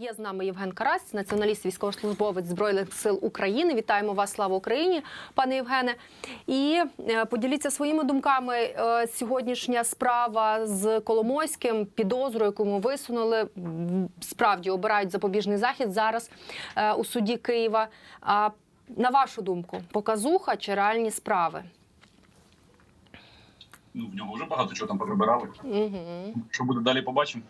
Є з нами Євген Карась, націоналіст, військовослужбовець збройних сил України. Вітаємо вас, слава Україні, пане Євгене. І е, поділіться своїми думками. Е, Сьогоднішня справа з Коломойським, підозру, яку ми висунули, справді обирають запобіжний захід зараз е, у суді Києва. А на вашу думку, показуха чи реальні справи? Ну, в нього вже багато чого там поприбирали. Угу. Що буде далі, побачимо.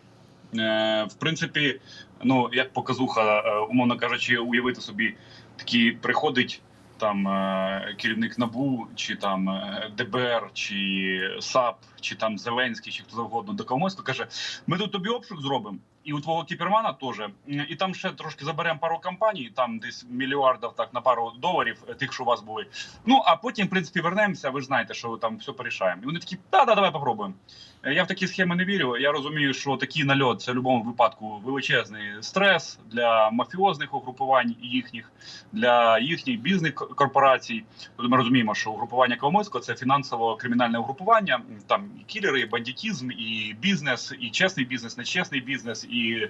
В принципі, ну як показуха, е, умовно кажучи, уявити собі, такі приходить там е, керівник НАБУ, чи там е, ДБР, чи САП, чи там Зеленський, чи хто завгодно до комусь, то каже: ми тут тобі обшук зробимо. І у твого кіпермана теж. І там ще трошки заберемо пару компаній, там десь мільярдів так на пару доларів, е, тих, що у вас були. Ну а потім, в принципі, вернемося. Ви ж знаєте, що там все порішаємо. І вони такі, да, да, давай попробуємо. Е, Я в такі схеми не вірю. Я розумію, що такий нальот це в будь-якому випадку величезний стрес для мафіозних угрупувань їхніх, для їхніх бізнес корпорацій. Тобто ми розуміємо, що угрупування Коломойського це фінансово-кримінальне угрупування. Там і кілери, і бандитізм, і бізнес, і чесний бізнес, нечесний бізнес, і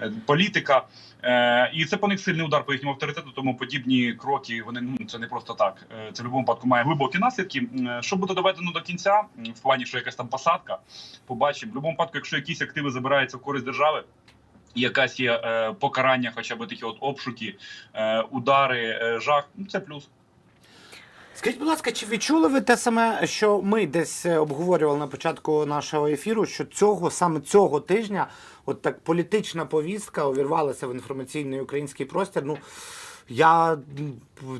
е, політика. Е, і це по них сильний удар по їхньому авторитету. Тому подібні кроки вони ну це не просто так. Е, Це в будь-якому випадку має глибокі наслідки. Що буде доведено до кінця, в плані, що якась там посадка, побачимо. В будь-якому випадку, якщо якісь активи забираються в користь держави. Якась є е, покарання, хоча б такі от обшуки, е, удари, е, жах. Ну це плюс. Скажіть, будь ласка, чи відчули ви те саме, що ми десь е, обговорювали на початку нашого ефіру, що цього саме цього тижня, от так політична повістка увірвалася в інформаційний український простір? Ну я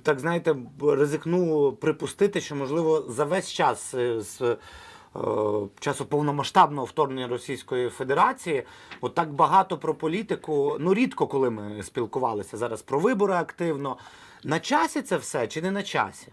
так знаєте, ризикну припустити, що можливо за весь час е, з е, часу повномасштабного вторгнення Російської Федерації, от так багато про політику. Ну рідко коли ми спілкувалися зараз про вибори активно. На часі це все чи не на часі?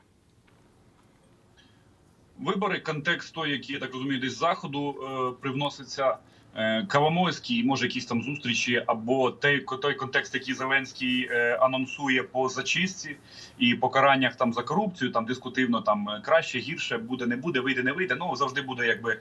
Вибори, контекст той, який я так розумію, десь заходу е, привноситься. Е, Коломойський, може, якісь там зустрічі, або той, той контекст, який Зеленський е, анонсує по зачистці і покараннях там за корупцію, там дискутивно там е, краще, гірше буде, не буде, вийде, не вийде. Ну завжди буде якби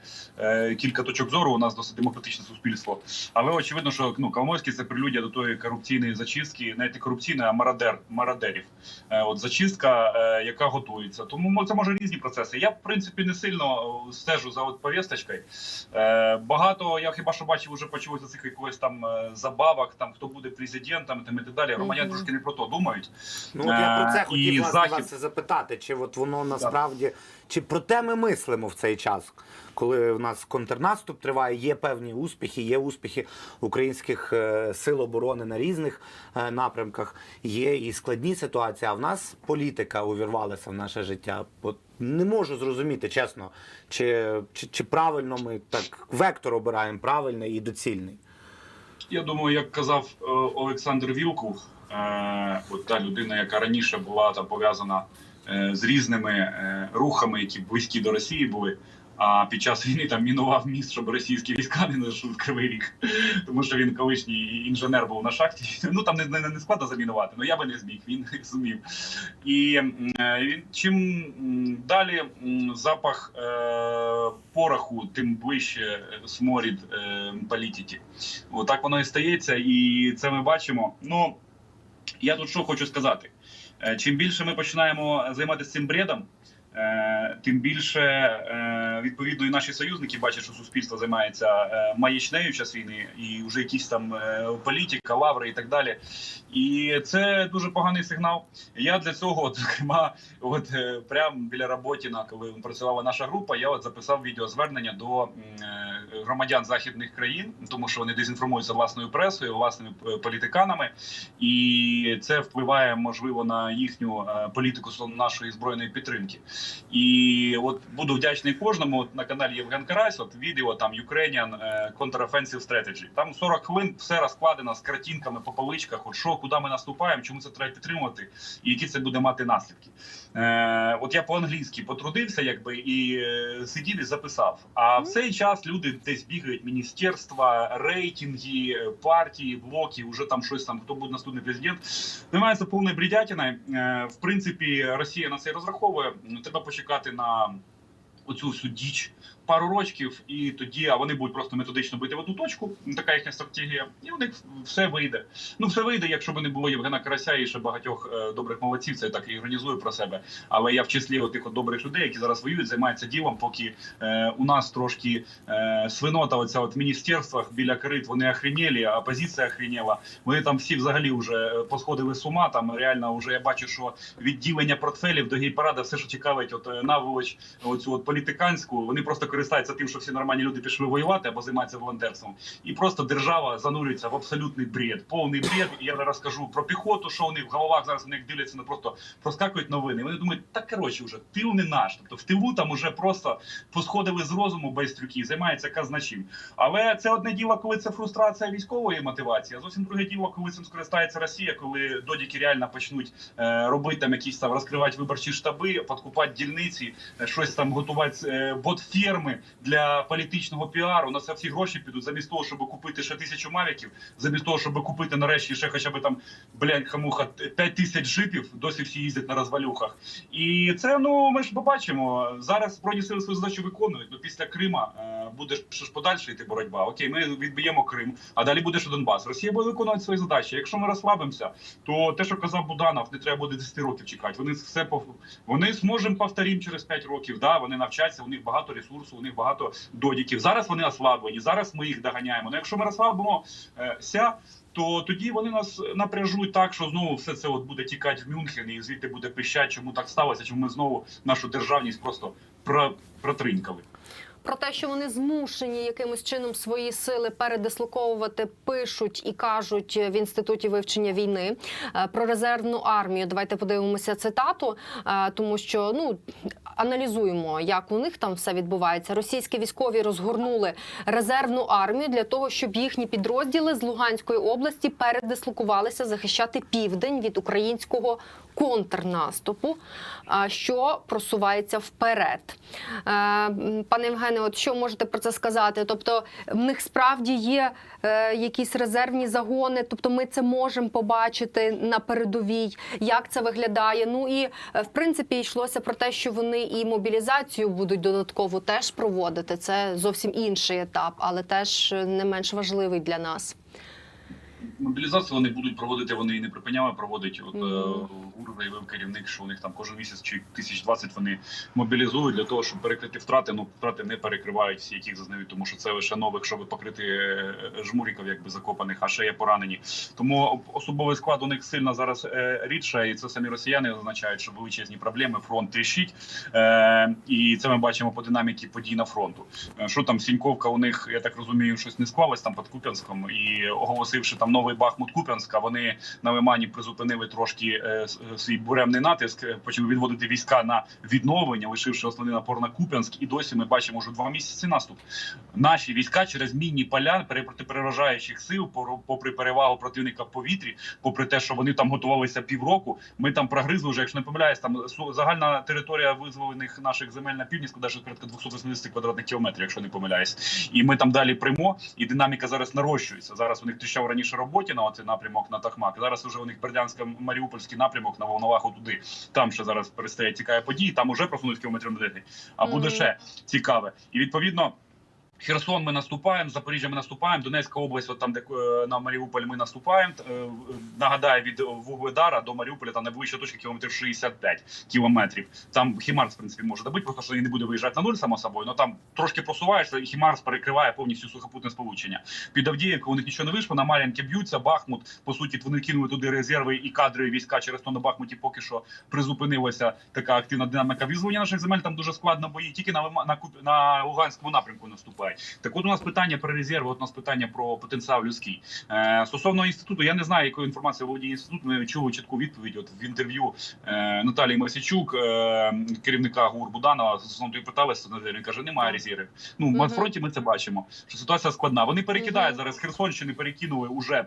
кілька точок зору. У нас досить демократичне суспільство. Але очевидно, що ну Коломойський це прелюдія до тої корупційної зачистки, навіть не корупційної, а мародер, мародерів. Е, от зачистка, яка готується. Тому це може різні процеси. Я в принципі не сильно стежу за от повісточкою. Багато я хіба що бачив, вже почалося цих якогось там е, забавок, там хто буде президентом, там і так далі. Громадяни Мгм. трошки не про то думають. Ну, от я про це Е, хотів і власне Захід- вас запитати, чи от воно насправді, чи про те ми мислимо в цей час, коли в нас контрнаступ триває, є певні успіхи, є успіхи українських е, сил оборони на різних е, напрямках, є і складні ситуації, а в нас політика увірвалася в наше життя. От не можу зрозуміти, чесно, чи, чи, чи правильно ми так вектор обираємо правильний і доцільний. Я думаю, як казав е, Олександр Вілкул, е, от та людина, яка раніше була там пов'язана з різними е, рухами, які близькі до Росії були. А під час війни там мінував міст, щоб російські війська не зайшли в кривий ріг, тому що він колишній інженер був на шахті. Ну там не, не, не складно замінувати, але я би не зміг, він зумів. І е, він чим далі запах е, пороху, тим ближче е, сморід е, політики. Отак воно і стається, і це ми бачимо. Ну я тут що хочу сказати: Е, чим більше ми починаємо займатися цим бредом. Е, Тим більше е, відповідно і наші союзники бачать, що суспільство займається е, маячнею час війни, і вже якісь там політика, лаври і так далі. І це дуже поганий сигнал. Я для цього, от, зокрема, от прямо біля Роботіна, коли працювала наша група, я от записав відеозвернення до громадян західних країн, тому що вони дезінформуються власною пресою, власними політиканами, і це впливає можливо на їхню політику нашої збройної підтримки. І от буду вдячний кожному на каналі Євген Карась. От відео там Ukrainian е, Counteroffensive Strategy. Там 40 хвилин все розкладено з картинками по поличках. От що, куди ми наступаємо, чому це треба підтримувати, і які це буде мати наслідки. Е, от я по-англійськи потрудився, якби і е, сидів і записав. А в цей час люди десь бігають міністерства, рейтинги, е, партії, блоки, вже там щось там, хто буде наступний президент. Займається повною бредятиною. Е, в принципі, Росія на це розраховує. Треба почекати на. Оцю всю діч пару рочків, і тоді вони будуть просто методично бити в одну точку. Така їхня стратегія, і у них все вийде. Ну, все вийде, якщо б не було Євгена Карася і ще багатьох е, добрих молодців. Це я так і іронізую про себе. Але я в числі отих от добрих людей, які зараз воюють, займаються ділом, поки е, у нас трошки е, свинота, оця от в міністерствах біля корит, вони охренєлі, а опозиція охренєла. Вони там всі взагалі вже посходили з ума. Там реально вже я бачу, що відділення портфелів до гей-парада, все, що цікавить, от е, наволоч оцю от політиканську, вони просто користаються тим, що всі нормальні люди пішли воювати або займаються волонтерством. І просто держава занурюється в абсолютний бред, повний бред. І я зараз скажу про піхоту, що вони в головах зараз на них дивляться, ну просто проскакують новини. І Вони думають, так коротше, вже тил не наш. Тобто в тилу там уже просто посходили з розуму без трюків, займається казначим. Але це одне діло, коли це фрустрація військової мотивації. а Зовсім друге діло, коли цим скористається Росія, коли додіки реально почнуть е, робити там якісь там розкривати виборчі штаби, подкупати дільниці, е, щось там готувати е, бот-ферми для політичного піару. На це всі гроші підуть замість того, щоб купити ще тисячу мавіків, замість того, щоб купити нарешті ще хоча б там блядь, хамуха 5 тисяч джипів. Досі всі їздять на розвалюхах. І це ну ми ж побачимо. Зараз збройні сили свою задачу виконують. Ну після Крима е, буде що ж подальше йти боротьба. Окей, ми відб'ємо Крим, а далі буде ще Донбас. Росія буде виконувати свої задачі. Якщо ми розслабимося, то те, що казав Буданов, не треба буде 10 років чекати. Вони все пов... вони зможемо повторім через 5 років. Да, вони навчаться, у них багато ресурсу, у них багато додіків. Зараз вони ослаблені. Зараз ми їх доганяємо. Ну якщо ми розслабимося, то тоді вони нас напряжуть так, що знову все це от буде тікати в Мюнхен, і звідти буде пищать, чому так сталося, чому ми знову нашу державність просто про... протринькали. Про те, що вони змушені якимось чином свої сили передислоковувати, пишуть і кажуть в інституті вивчення війни Е, про резервну армію. Давайте подивимося цитату, е, тому що ну аналізуємо, як у них там все відбувається. Російські військові розгорнули резервну армію для того, щоб їхні підрозділи з Луганської області передислокувалися захищати південь від українського контрнаступу, а, що просувається вперед. Е, м, Євгене, от що можете про це сказати? Тобто, в них справді є е, якісь резервні загони, тобто ми це можемо побачити на передовій, як це виглядає. Ну і е, в принципі йшлося про те, що вони і мобілізацію будуть додатково теж проводити. Це зовсім інший етап, але теж е, не менш важливий для нас. Мобілізацію вони будуть проводити, вони і не припиняли проводити. От mm. ГУР заявив керівник, що у них там кожен місяць чи тисяч двадцять вони мобілізують для того, щоб перекрити втрати. Ну втрати не перекривають всі, яких зазнають, тому що це лише нових, щоб покрити е, жмуріків, якби закопаних, а ще є поранені. Тому особовий склад у них сильно зараз е, рідше, і це самі росіяни зазначають, що величезні проблеми. Фронт тріщить, е, і це ми бачимо по динаміці подій на фронту. Що там Сіньковка у них, я так розумію, щось не склалось там під Куп'янськом, і оголосивши там новий Бахмут Куп'янська, вони на Лимані призупинили трошки свій буремний натиск, е, почали відводити війська на відновлення, лишивши основний напор на Куп'янськ. І досі ми бачимо вже два місяці наступ. Наші війська через мінні поля проти переважаючих сил, попри перевагу противника в повітрі, попри те, що вони там готувалися півроку. Ми там прогризли вже, якщо не помиляюсь, там загальна територія визволених наших земель на півдні складає порядка 280 квадратних кілометрів, якщо не помиляюсь. І ми там далі прямо, і динаміка зараз нарощується. Зараз у них тріщав раніше роботі на оцей напрямок на Тахмак. Зараз вже у них Бердянсько-Маріупольський напрямок на Волноваху туди. Там ще зараз перестає тікає події. Там уже просунуть кілометрів на 10. А буде Мгм. ще цікаве. І відповідно. Херсон ми наступаємо, Запоріжжя ми наступаємо, Донецька область, от там де е, на Маріуполь ми наступаємо. Е, Нагадаю, від Вугледара до Маріуполя там найближча точка кілометрів 65 кілометрів. Там Хімарс, в принципі, може добити, просто що він не буде виїжджати на нуль, само собою. але там трошки просуваєшся, і Хімарс перекриває повністю сухопутне сполучення. Під Авдіївкою у них нічого не вийшло, на Мар'янки б'ються, Бахмут. По суті, вони кинули туди резерви і кадри війська через то на Бахмуті поки що призупинилася така активна динаміка визволення наших земель. Там дуже складно бої. Тільки на на, на Луганському напрямку наступають. Так от у нас питання про резерви, от у нас питання про потенціал людський. Е, стосовно інституту, я не знаю, якою інформацією володіє інститут. Ми чули чітку відповідь. От в інтерв'ю е, Наталії Масічук, е, керівника ГУР Буданова, стосовно питалися, він каже, немає резервів. Ну на фронті ми це бачимо. Що ситуація складна. Вони перекидають зараз Херсонщини, перекинули уже.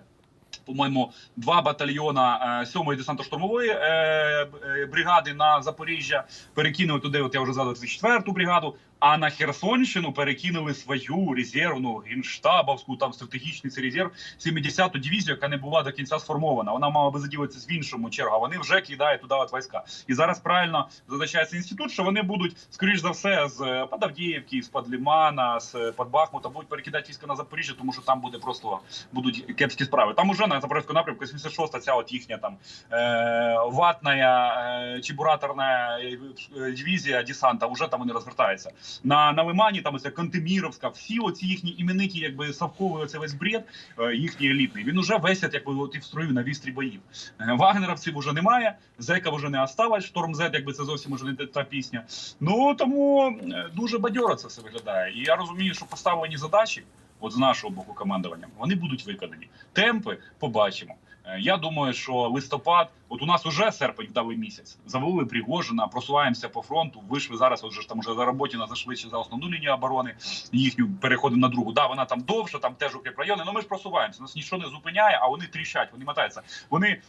По-моєму, два батальйона е, сьомої десантно-штурмової е, е, бригади на Запоріжжя перекинули туди. От я вже згадував 34-ту бригаду. А на Херсонщину перекинули свою резервну генштабовську там стратегічний резерв 70-ту дивізію, яка не була до кінця сформована. Вона мала би заділитися в іншому чергу. Вони вже кидають туди от війська. І зараз правильно зазначається інститут, що вони будуть скоріш за все з е, Подавдіївки, з Подлімана, з е, Подбахмута будуть перекидати війська на Запоріжжя, тому що там буде просто будуть кепські справи. Там уже на Запорізькому напрямку 76-та ця от їхня там е, ватна е, чебураторна е, дивізія десанта. Уже там вони розвертаються. На, на Лимані там ось Кантеміровська, всі оці їхні іменники, якби совковий оце весь бред, е, їхній елітний. Він уже весять, якби от і в на вістрі боїв. Е, Вагнеровців уже немає, зека вже не осталось. Шторм Зет, якби це зовсім уже не та- та пісня. Ну тому е, дуже бадьоро це все виглядає. І я розумію, що поставлені задачі. От з нашого боку командування вони будуть виконані. Темпи побачимо. Е, Я думаю, що листопад, от у нас уже серпень вдалий місяць. Завели Пригожина, просуваємося по фронту. Вийшли зараз. Отже ж там уже за роботі на зашвидше за основну лінію оборони. Їхню переходимо на другу. Да, вона там довша, там теж укріпрайони. Ну ми ж просуваємося. Нас нічого не зупиняє, а вони тріщать, вони мотаються. Вони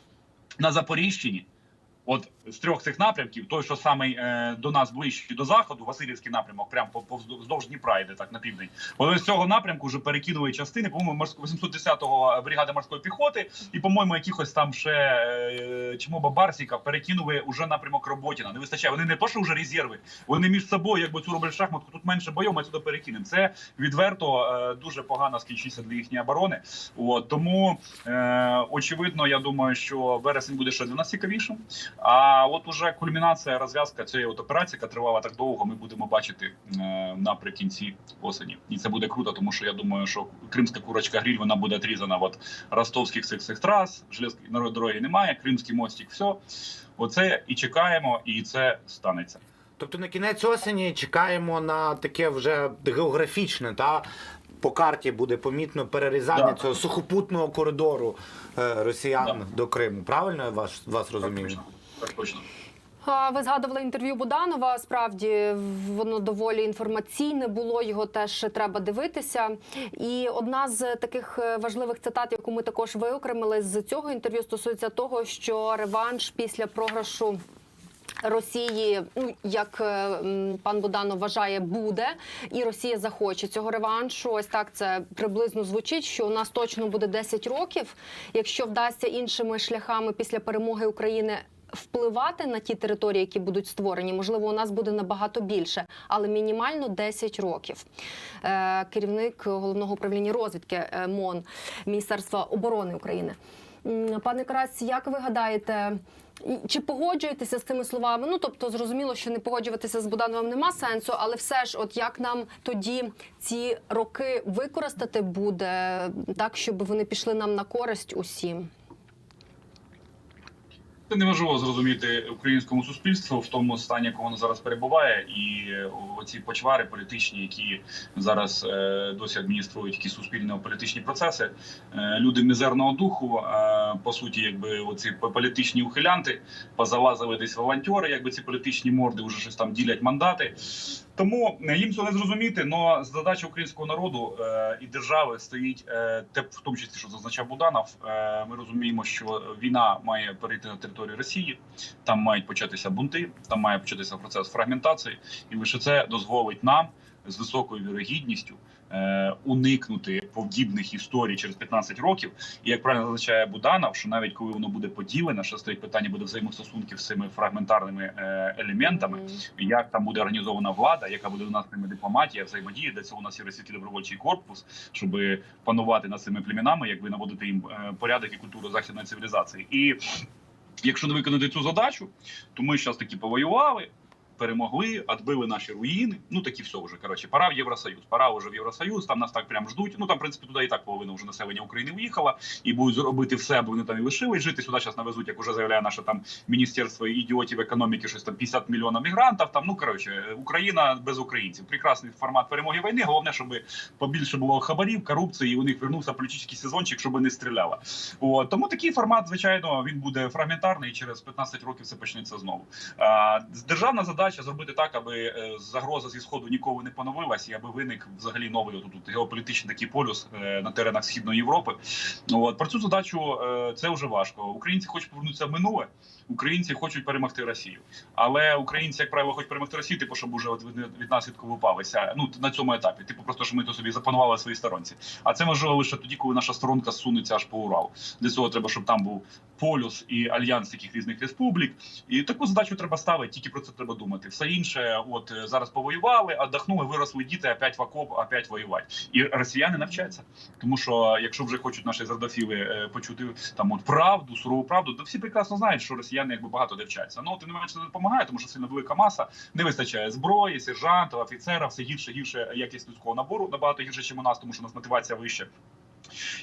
на Запоріжчині. От з трьох цих напрямків, той, що саме е, до нас ближче до заходу, Васильівський напрямок, прямо по, повз- вздовж Дніпра йде так на південь. Вони з цього напрямку вже перекинули частини, по-моєму, морсько 810-го бригади морської піхоти, і по-моєму, якихось там ще е, Чмоба Барсіка перекинули уже напрямок Роботіна. Не вистачає. Вони не то, що вже резерви, вони між собою, якби цю роблять шахматку, тут менше бойов, ми сюди перекинемо. Це відверто е, дуже погано скінчиться для їхньої оборони. От тому е, очевидно, я думаю, що вересень буде ще для нас цікавішим. А от уже кульмінація, розв'язка цієї от операції, яка тривала так довго, ми будемо бачити е, наприкінці осені. І це буде круто, тому що я думаю, що кримська курочка гріль вона буде отрізана от ростовських цих цих трас, железної дороги немає, кримський мостик, все. Оце і чекаємо, і це станеться. Тобто на кінець осені чекаємо на таке вже географічне, та по карті буде помітно перерізання Да. цього сухопутного коридору е, росіян Да. до Криму. Правильно я вас, вас Так розумію? Так точно. Ви згадували інтерв'ю Буданова. Справді воно доволі інформаційне було. Його теж треба дивитися. І одна з таких е, важливих цитат, яку ми також виокремили з цього інтерв'ю, стосується того, що реванш після програшу. Росії, ну як е, пан Буданов вважає, буде, і Росія захоче цього реваншу. Ось так це приблизно звучить. Що у нас точно буде 10 років, якщо вдасться іншими шляхами після перемоги України впливати на ті території, які будуть створені. Можливо, у нас буде набагато більше, але мінімально 10 років. Е, керівник головного управління розвідки е, МОН Міністерства оборони України. Пане Карась, як ви гадаєте? Чи погоджуєтеся з цими словами? Ну тобто, зрозуміло, що не погоджуватися з Будановим нема сенсу, але все ж, от як нам тоді ці роки використати буде так, щоб вони пішли нам на користь усім? Це неможливо зрозуміти українському суспільству в тому стані, якому воно зараз перебуває, і оці почвари політичні, які зараз е, досі адмініструють які суспільно-політичні процеси. Е, люди мізерного духу, е, по суті, якби оці політичні ухилянти позалазили десь волонтери, якби ці політичні морди вже щось там ділять мандати. Тому е, їм це не зрозуміти. але задача українського народу е, і держави стоїть е, те, в тому числі, що зазначав Буданов. Е, ми розуміємо, що війна має перейти на територію Росії, там мають початися бунти, там має початися процес фрагментації, і лише це дозволить нам з високою вірогідністю уникнути подібних історій через 15 років. І як правильно зазначає Буданов, що навіть коли воно буде поділене, що стоїть питання буде взаємостосунків з цими фрагментарними е, елементами як там буде організована влада, яка буде у нас ними дипломатія, взаємодія. Для цього у нас є російський добровольчий корпус, щоб панувати над цими племінами, якби наводити їм е, порядок і культуру західної цивілізації. І якщо не виконати цю задачу, то ми зараз таки повоювали. Перемогли, відбили наші руїни. Ну такі все вже коротше. Пора в Євросоюз. Пора вже в Євросоюз. Там нас так прям ждуть. Ну там, в принципі, туди і так половина вже населення України уїхала і будуть зробити все, аби вони там і лишились жити. Сюди зараз навезуть, як вже заявляє наше там міністерство ідіотів економіки, щось там 50 мільйонів мігрантів. Там ну коротше, Україна без українців. Прекрасний формат перемоги війни. Головне, щоб побільше було хабарів, корупції. і У них вернувся політичний сезончик, щоб не стріляла. От тому такий формат, звичайно, він буде фрагментарний. і Через 15 років це почнеться знову. А, державна задача. Задача зробити так, аби е, загроза зі сходу ніколи не поновилась, і аби виник взагалі новий тут геополітичний такий полюс е, на теренах східної Європи. От про цю задачу е, це вже важко. Українці хочуть повернутися в минуле. Українці хочуть перемогти Росію, але українці, як правило, хочуть перемогти Росію, типу, щоб уже від, наслідку випалися. Ну на цьому етапі, типу, просто що ми то собі запанували на своїй сторонці. А це можливо лише тоді, коли наша сторонка сунеться аж по Уралу. Для цього треба, щоб там був полюс і альянс таких різних республік. І таку задачу треба ставити, тільки про це треба думати. Все інше, от е, зараз повоювали, отдохнули, виросли діти, опять в окоп, опять воювати. І росіяни навчаться. Тому що якщо вже хочуть наші зардафіли е, почути там от правду, сурову правду, то всі прекрасно знають, що росіяни якби багато де вчаться. Ну тим не менше допомагає, тому що сильно велика маса, не вистачає зброї, сержантів, офіцерів, все гірше, гірше якість людського набору, набагато гірше, ніж у нас, тому що у нас мотивація вища.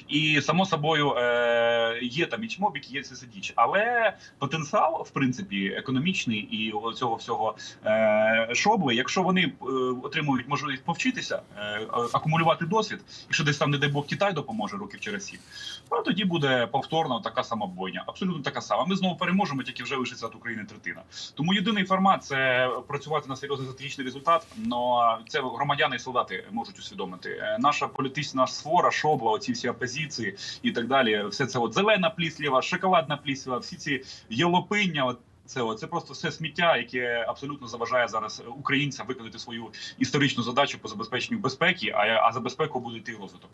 І само собою е, є там і чмобік, є сидіч, але потенціал, в принципі, економічний і цього всього е, шобли, якщо вони е, отримують можливість повчитися, е, акумулювати досвід, і що десь там, не дай Бог, Китай допоможе років через сім, то тоді буде повторно така сама бойня, абсолютно така сама. Ми знову переможемо, тільки вже лишиться від України третина. Тому єдиний формат це працювати на серйозний стратегічний результат. Но це громадяни і солдати можуть усвідомити. Е, Наша політична сфора, шобла, оці всі опозиції і так далі. Все це от зелена плісліва, шоколадна плісліва, всі ці єлопиння. От це, от, це просто все сміття, яке абсолютно заважає зараз українцям виконати свою історичну задачу по забезпеченню безпеки. А, а за безпеку буде йти розвиток.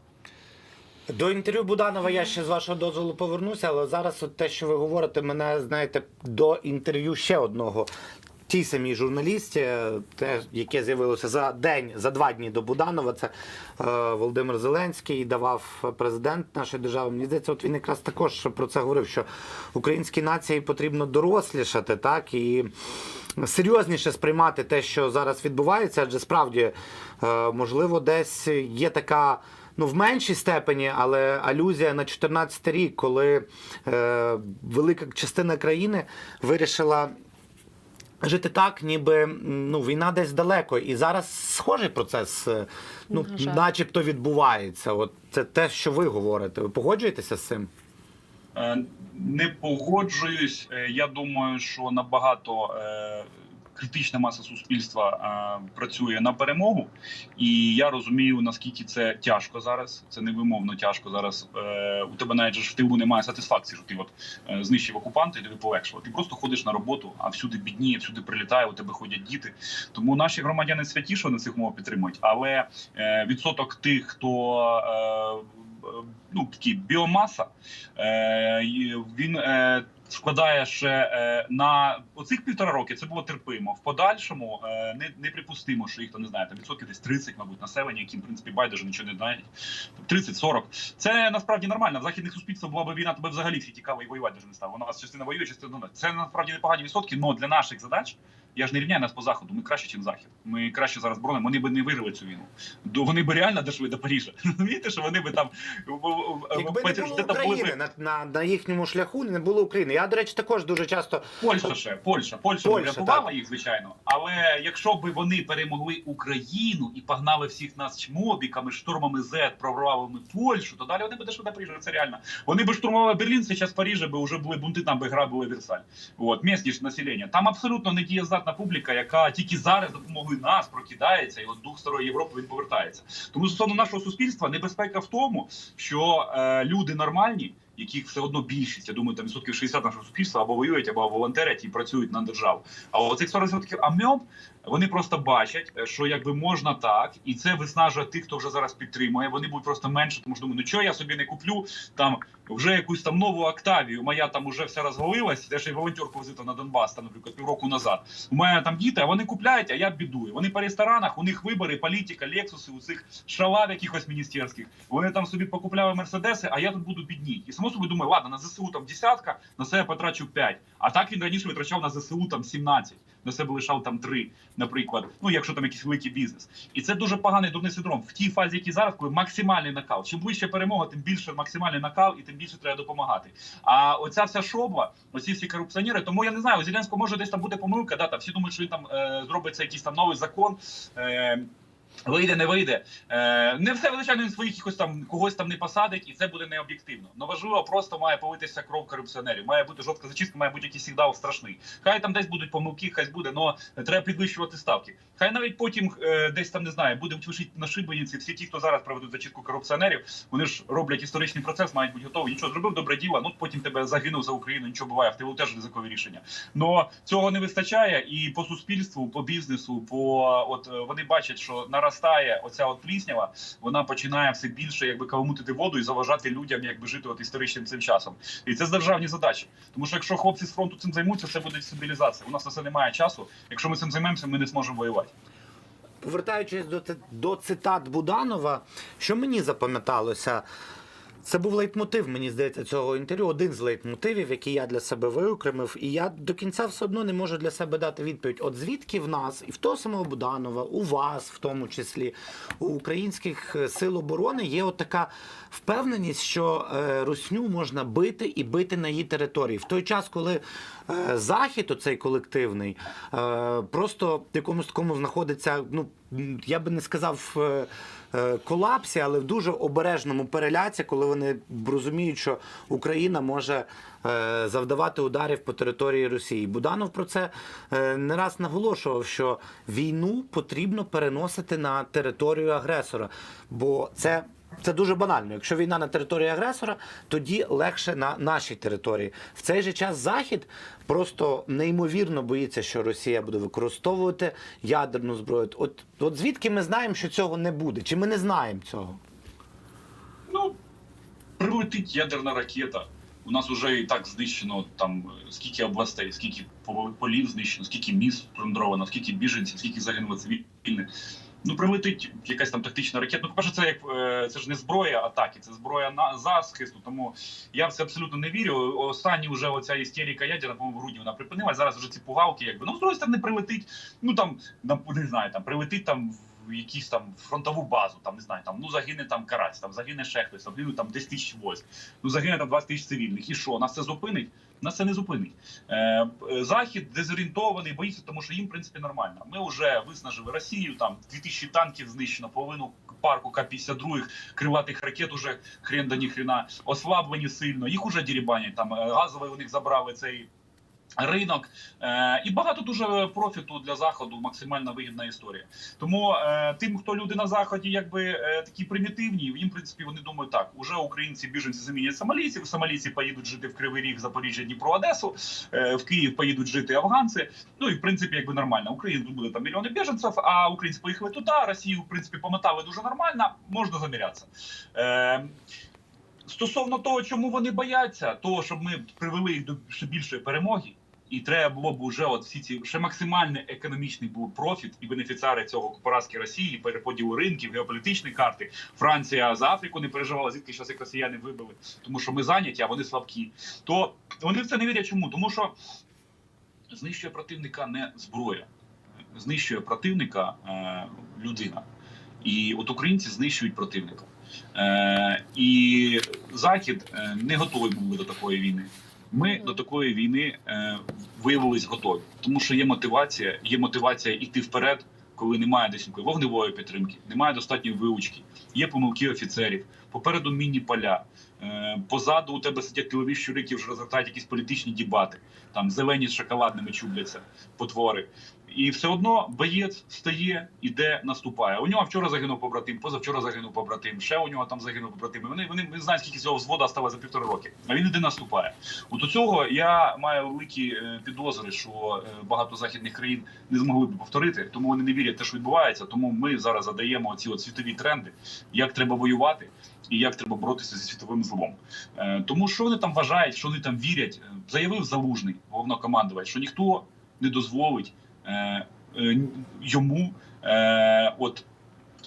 До інтерв'ю Буданова я ще з вашого дозволу повернуся, але зараз от те, що ви говорите, мене знаєте до інтерв'ю ще одного. Тій самій журналісті, те, яке з'явилося за день, за два дні до Буданова, це е, Володимир Зеленський давав президент нашої держави. Мені здається, от він якраз також про це говорив, що українській нації потрібно дорослішати, так і серйозніше сприймати те, що зараз відбувається, адже справді е, можливо десь є така. Ну, в меншій степені, але алюзія на 14 рік, коли е, велика частина країни вирішила жити так, ніби ну, війна десь далеко. І зараз схожий процес, е, ну, начебто відбувається. От це те, що ви говорите. Ви погоджуєтеся з цим? Е, Не погоджуюсь. Е, Я думаю, що набагато критична маса суспільства е, працює на перемогу, і я розумію наскільки це тяжко зараз. Це невимовно тяжко зараз. Е, У тебе навіть ж в тилу немає сатисфакції, що ти от е, знищив окупанта і тобі полегшило. Ти просто ходиш на роботу, а всюди бідніє, всюди прилітає. У тебе ходять діти. Тому наші громадяни святі, що на цих умовах підтримують, але відсоток тих, хто ну такі біомаса, він складає ще е, на оцих півтора роки. Це було терпимо. В подальшому не не припустимо, що їх то не знаю, там відсотки десь 30, мабуть, населення, яким в принципі байдуже нічого не знають. 30-40. Це насправді нормально. В західних суспільствах була б війна, тебе взагалі всі тікали і воювати даже не став. Вона нас частина воює, частина не. Це насправді непогані відсотки, але для наших задач. Я ж не рівняю нас по заходу. Ми краще, ніж захід. Ми краще зараз бронимо. Вони би не виграли цю війну. До вони би реально дійшли до Парижа. Розумієте, що вони би там Якби не було України на, на, на їхньому шляху, не було України. Я, до речі, також дуже часто Польща ще, Польща, Польща, Польща, врятувала їх, звичайно. Але якщо б вони перемогли Україну і погнали всіх нас чмобіками, штурмами Z, прорвали Польщу, то далі вони б дійшли до Парижа. Це реально. Вони б штурмували Берлін, зараз в Парижі би вже були бунти, там би грабили Версаль. От, місні ж населення. Там абсолютно недієздатна публіка, яка тільки зараз допомогою нас прокидається, і от дух старої Європи він повертається. Тому стосовно нашого суспільства небезпека в тому, що е, люди нормальні, яких все одно більшість, я думаю, там відсотків 60 нашого суспільства або воюють, або волонтерять і працюють на державу. А оцих 40% амьоб, вони просто бачать, е, що якби можна так, і це виснажує тих, хто вже зараз підтримує. Вони будуть просто менше, тому що думаю, ну чого я собі не куплю там вже якусь там нову Октавію. Моя там уже вся розвалилась. Ще й волонтерку возити на Донбас, там, наприклад, півроку назад. У мене там діти, а вони купляють, а я бідую. Вони по ресторанах, у них вибори, політика, лексуси, у цих шалав якихось міністерських. Вони там собі покупляли мерседеси, а я тут буду бідній. І само собі думаю, ладно, на ЗСУ там десятка, на себе потрачу 5. А так він раніше витрачав на ЗСУ там 17. На себе лишав там три, наприклад. Ну, якщо там якийсь великий бізнес. І це дуже поганий дурний синдром. В тій фазі, які зараз, коли максимальний накал. Чим ближче перемога, тим більше максимальний накал і тим більше треба допомагати. А оця вся шобла, оці всі корупціонери, тому я не знаю, у Зеленського може десь там буде помилка, да, там всі думають, що він там е, зробиться якийсь там новий закон. Е, Вийде, не вийде. Е, не все, звичайно, він своїх якось там когось там не посадить, і це буде не об'єктивно. Но важливо, просто має политися кров корупціонерів. Має бути жорстка зачистка, має бути якийсь сигнал страшний. Хай там десь будуть помилки, хай буде, але треба підвищувати ставки. Хай навіть потім е, десь там не знаю, будуть вишити на шибениці. Всі ті, хто зараз проведуть зачистку корупціонерів, вони ж роблять історичний процес, мають бути готові. Нічого зробив добре діло. Ну потім тебе загинув за Україну. Нічого буває, в тебе теж ризикові рішення. Но цього не вистачає, і по суспільству, по бізнесу, по от е, вони бачать, що наростає оця от пліснява, вона починає все більше якби каламутити воду і заважати людям, якби жити от історичним цим часом. І це з державні задачі. Тому що якщо хлопці з фронту цим займуться, це буде стабілізація. У нас на це немає часу. Якщо ми цим займемося, ми не зможемо воювати. Повертаючись до, до цитат Буданова, що мені запам'яталося, це був лейтмотив, мені здається, цього інтерв'ю. Один з лейтмотивів, який я для себе виокремив, і я до кінця все одно не можу для себе дати відповідь. От звідки в нас, і в того самого Буданова, у вас, в тому числі, у українських е, сил оборони є от така впевненість, що е, русню можна бити і бити на її території. В той час, коли е, захід, оцей колективний, просто в якомусь такому знаходиться, ну я би не сказав. Е, Колапсі, але в дуже обережному переляці, коли вони розуміють, що Україна може е, завдавати ударів по території Росії. Буданов про це е, не раз наголошував, що війну потрібно переносити на територію агресора, бо це. Це дуже банально. Якщо війна на території агресора, тоді легше на нашій території. В цей же час Захід просто неймовірно боїться, що Росія буде використовувати ядерну зброю. От, от звідки ми знаємо, що цього не буде? Чи ми не знаємо цього? Ну прилетить ядерна ракета. У нас вже і так знищено там скільки областей, скільки полів знищено, скільки міст плюндровано, скільки біженців, скільки загинуло цивільних. Ну, прилетить якась там тактична ракета. Ну, по-перше, це як е, це ж не зброя атаки, це зброя на захисту. Тому я в це абсолютно не вірю. Останні вже оця істерика ядерна, по-моєму, грудні вона припинилась. Зараз вже ці пугалки, якби ну з другої сторони прилетить. Ну там на не знаю, там прилетить там в якісь там фронтову базу, там не знаю, там ну загине там карась, там загине ще хтось, загине там 10 тисяч войск, ну загине там 20 тисяч цивільних. І що? Нас це зупинить? Нас це не зупинить. Е, е, Захід дезорієнтований, боїться, тому що їм в принципі нормально. Ми вже виснажили Росію, там 2000 танків знищено, половину парку К-52 криватих ракет уже хрен до ніхрена, ослаблені сильно, їх уже дірібанять, там е, газовий у них забрали цей ринок. Е, і багато дуже профіту для заходу, максимально вигідна історія. Тому е, тим, хто люди на заході, якби е, такі примітивні, їм в принципі вони думають так: уже українці біженці замінять сомалійців, сомалійці поїдуть жити в Кривий Ріг, Запоріжжя, Дніпро, Одесу, е, в Київ поїдуть жити афганці. Ну і в принципі, якби нормально. Україна буде там мільйони біженців, а українці поїхали туди. Росію в принципі помотали дуже нормально. Можна замірятися. Е, Стосовно того, чому вони бояться, того, щоб ми привели їх до більшої перемоги, і треба було б уже от всі ці ще максимальний економічний був профіт і бенефіціари цього поразки Росії, переподілу ринків, геополітичні карти. Франція за Африку не переживала, звідки зараз як росіяни вибили, тому що ми зайняті, а вони слабкі. То вони в це не вірять. Чому? Тому що знищує противника не зброя, знищує противника е, людина. І от українці знищують противника. Е, і Захід е, не готовий був би до такої війни. Ми до такої війни е, виявились готові, тому що є мотивація, є мотивація йти вперед, коли немає десь вогневої підтримки, немає достатньої виучки, є помилки офіцерів, попереду мінні поля. Е, позаду у тебе сидять тилові щурики, вже розгортають якісь політичні дібати, там зелені з шоколадними чубляться потвори. І все одно боєць стає, іде, наступає. У нього вчора загинув побратим, позавчора загинув побратим, ще у нього там загинув побратим. Вони вони не знають, скільки цього взвода стало за півтора роки. А він іде наступає. От у цього я маю великі е, підозри, що е, багато західних країн не змогли б повторити, тому вони не вірять те, що відбувається. Тому ми зараз задаємо ці от світові тренди, як треба воювати. І як треба боротися зі світовим злом, е, тому що вони там вважають, що вони там вірять. Заявив залужний головнокомандувач, що ніхто не дозволить йому, е, от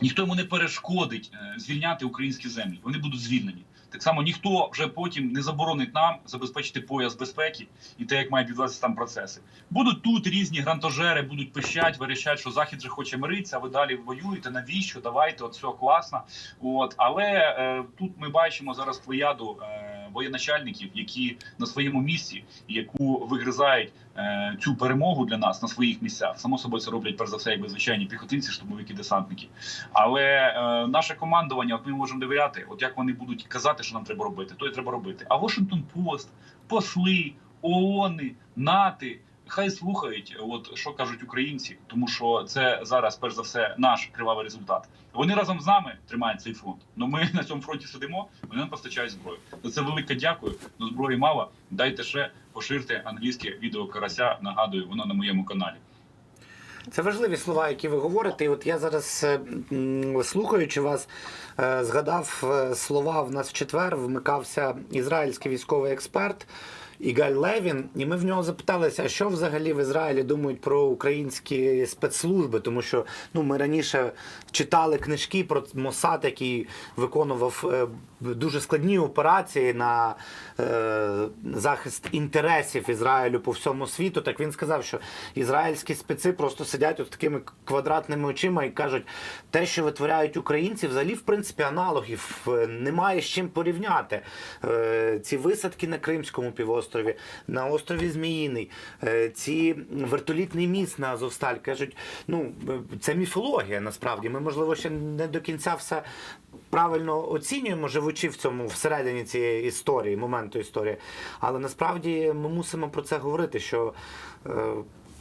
ніхто йому не перешкодить е, звільняти українські землі. Вони будуть звільнені. Так само ніхто вже потім не заборонить нам забезпечити пояс безпеки і те, як мають відбуватися там процеси. Будуть тут різні грантожери, будуть пищать, верещать, що захід же хоче миритися, а ви далі воюєте. Навіщо? Давайте, от все класно. От але е, тут ми бачимо зараз плеяду е, воєначальників, які на своєму місці, яку вигризають е, цю перемогу для нас на своїх місцях. Само собою це роблять перш за все, якби звичайні піхотинці, штурмовики, десантники. Але е, наше командування, от ми можемо довіряти, от як вони будуть казати, що нам треба робити, то і треба робити. А Washington Post, посли, ООНи, НАТО, хай слухають, от що кажуть українці, тому що це зараз, перш за все, наш кривавий результат. Вони разом з нами тримають цей фронт. Ну ми на цьому фронті сидимо, вони нам постачають зброю. За це велике дякую. Ну зброї мало. Дайте ще поширте англійське відео карася. Нагадую, воно на моєму каналі. Це важливі слова, які ви говорите. І от я зараз, е, слухаючи вас, е, згадав е, слова в нас в четвер. Вмикався ізраїльський військовий експерт Ігаль Левін, і ми в нього запиталися, а що взагалі в Ізраїлі думають про українські спецслужби, тому що ну ми раніше читали книжки про Мосад, який виконував е, дуже складні операції на е, захист інтересів Ізраїлю по всьому світу. Так він сказав, що ізраїльські спеці просто сидять от такими квадратними очима і кажуть, те, що витворяють українці, взагалі, в принципі, аналогів е, немає з чим порівняти. Е, ці висадки на Кримському півострові, на острові Зміїний, е, ці вертолітний міст на Азовсталь кажуть, ну е, це міфологія насправді. Ми, можливо, ще не до кінця все правильно оцінюємо, живучи в цьому всередині цієї історії, моменту історії. Але насправді ми мусимо про це говорити, що.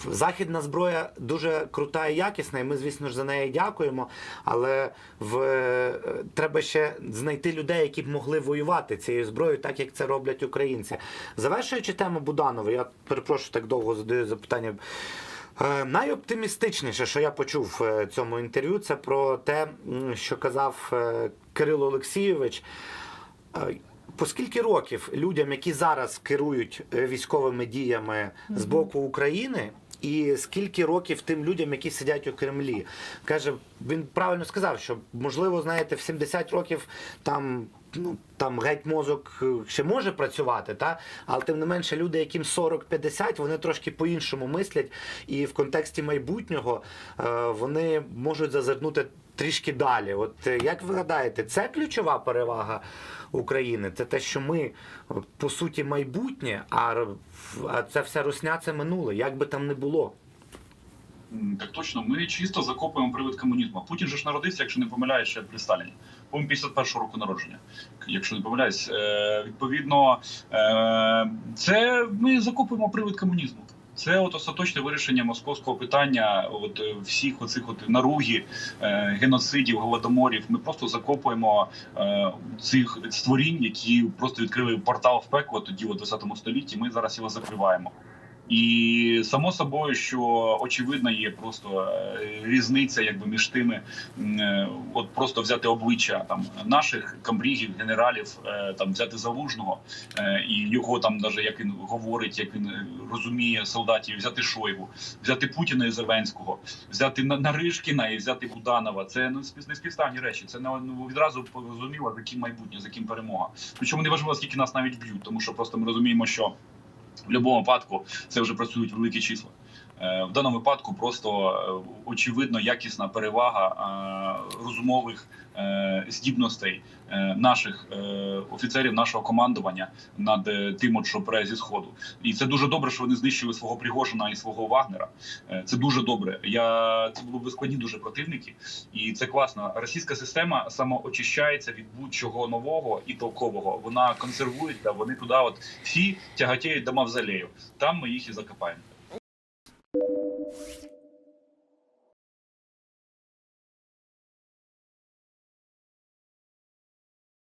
Е, Західна зброя дуже крута і якісна, і ми, звісно ж, за неї дякуємо. Але в, е, треба ще знайти людей, які б могли воювати цією зброєю, так як це роблять українці. Завершуючи тему Буданова, я перепрошую, так довго задаю запитання. Е, Найоптимістичніше, що я почув в цьому інтерв'ю, це про те, що казав е, Кирило Олексійович. Е, По скільки років людям, які зараз керують е, військовими діями з боку України, і скільки років тим людям, які сидять у Кремлі? Каже, він правильно сказав, що можливо, знаєте, в 70 років там. Ну там геть мозок е, ще може працювати, та але тим не менше люди, яким 40-50, вони трошки по-іншому мислять, і в контексті майбутнього е, вони можуть зазирнути трішки далі. От е, як ви гадаєте, це ключова перевага України? Це те, що ми по суті майбутнє, а, це все русня, це минуле, як би там не було. Так точно, ми чисто закопуємо привид комунізму. Путін же ж народився, якщо не помиляюсь, ще при Сталіні. По-моєму, 51 року народження, якщо не помиляюсь. Е, відповідно, е, це ми закопуємо привид комунізму. Це от остаточне вирішення московського питання, от е, всіх оцих от наруги, е, геноцидів, голодоморів. Ми просто закопуємо е, цих створінь, які просто відкрили портал в пекло тоді, у 20 столітті. Ми зараз його закриваємо. І само собою, що очевидно є просто е, різниця, якби між тими, е, от просто взяти обличчя там наших камбрігів, генералів, е, там взяти залужного і його там, даже як він говорить, як він розуміє солдатів, взяти Шойгу, взяти Путіна і Зеленського, взяти На- Наришкіна і взяти Буданова. Це ну не співставні речі. Це ну, ну, відразу зрозуміло, за ким майбутнє, за ким перемога. Причому не важливо, скільки нас навіть б'ють, тому що просто ми розуміємо, що в будь-якому випадку це вже працюють великі числа. Е, В даному випадку просто е, очевидно якісна перевага е, розумових здібностей наших офіцерів, нашого командування над тим, що пре зі сходу. І це дуже добре, що вони знищили свого Пригожина і свого Вагнера. Це дуже добре. Я це були складні дуже противники, і це класно. Російська система самоочищається від будь-чого нового і толкового. Вона консервується. Вони туди, от всі тяготіють до мавзолею. Там ми їх і закопаємо. you